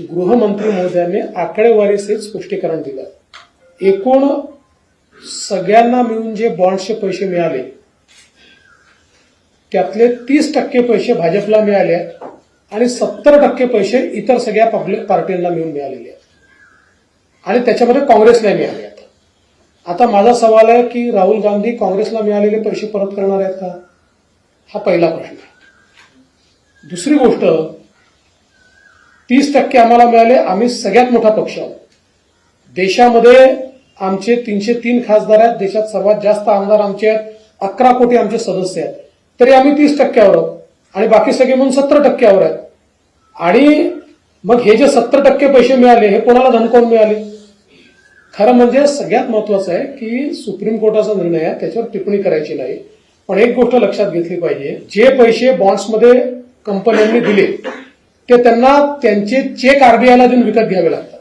गृहमंत्री महोदयांनी आकडेवारीसहित स्पष्टीकरण दिलं. एकूण सगळ्यांना मिळून जे बॉन्ड्सचे पैसे मिळाले त्यातले तीस टक्के पैसे भाजपला मिळाले आहेत आणि सत्तर टक्के पैसे इतर सगळ्या पब्लिक पार्टींना मिळून मिळालेले आहेत. आणि त्याच्यामध्ये काँग्रेसला मिळाले आहेत. आता माझा सवाल आहे की राहुल गांधी काँग्रेसला मिळालेले पैसे परत करणार आहेत का? हा पहिला प्रश्न आहे. दुसरी गोष्ट तीस टक्के आम्हाला मिळाले. आम्ही सगळ्यात मोठा पक्ष आहोत. देशामध्ये आमचे तीनशे तीन खासदार आहेत. देशात सर्वात जास्त आमदार आमचे आहेत. अकरा कोटी आमचे सदस्य आहेत. तरी आम्ही तीस टक्क्यावर आहोत. आणि बाकी सगळे म्हणून सत्तर टक्क्यावर आहेत. आणि मग हे जे सत्तर टक्के पैसे मिळाले हे कोणाला धनकावून मिळाले? खरं म्हणजे सगळ्यात महत्वाचं आहे की सुप्रीम कोर्टाचा निर्णय आहे. त्याच्यावर टिप्पणी करायची नाही. पण एक गोष्ट लक्षात घेतली पाहिजे. जे पैसे बॉन्ड्समध्ये कंपन्यांनी दिले ते त्यांना त्यांचे चेक आरबीआयला देऊन विकत घ्यावे लागतात.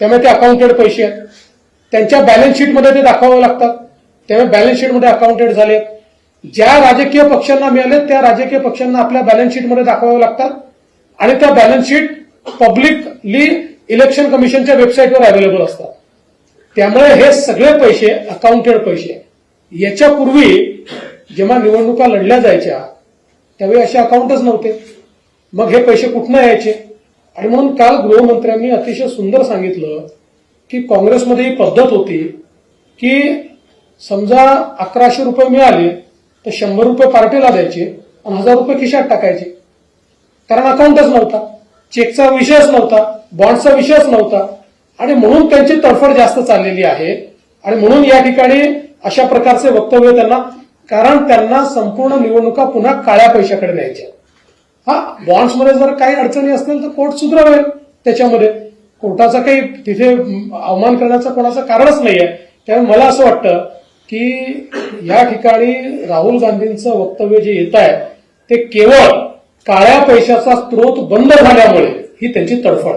त्यामुळे ते अकाउंटेड पैसे आहेत. त्यांच्या बॅलन्स शीटमध्ये ते दाखवावे लागतात. त्यामुळे बॅलन्स शीटमध्ये अकाउंटेड झाले. ज्या राजकीय पक्षांना मिळाले त्या राजकीय पक्षांना आपल्या बॅलन्स शीटमध्ये दाखवावे लागतात. आणि त्या बॅलन्स शीट पब्लिकली इलेक्शन कमिशनच्या वेबसाईटवर अवेलेबल असतात. त्यामुळे हे सगळे पैसे अकाउंटेड पैसे याच्यापूर्वी जेव्हा निवडणुका लढल्या जायच्या त्यावेळी असे अकाउंटच नव्हते. मग हे पैसे कुठनं यायचे? आणि म्हणून काल गृहमंत्र्यांनी अतिशय सुंदर सांगितलं की काँग्रेसमध्ये ही पद्धत होती की समजा अकराशे रुपये मिळाले तर शंभर रुपये पार्टीला द्यायचे आणि हजार रुपये खिशात टाकायचे. कारण अकाउंटच नव्हता. चेकचा विषयच नव्हता. बॉन्डचा विषयच नव्हता. आणि म्हणून त्यांची तडफड जास्त चाललेली आहे. आणि म्हणून या ठिकाणी अशा प्रकारचे वक्तव्य त्यांना कारण त्यांना संपूर्ण निवडणुका पुन्हा काळ्या पैशाकडे न्यायच्या. हा बॉन्ड्समध्ये जर काही अडचणी असतील तर कोर्ट सुधरावेल. त्याच्यामध्ये कोर्टाचा काही तिथे अवमान करण्याचं कोणाचं कारणच नाही आहे त्यामुळे मला असं वाटतं की या ठिकाणी राहुल गांधींचं वक्तव्य जे येत आहे ते केवळ काळ्या पैशाचा स्रोत बंद झाल्यामुळे ही त्यांची तडफड.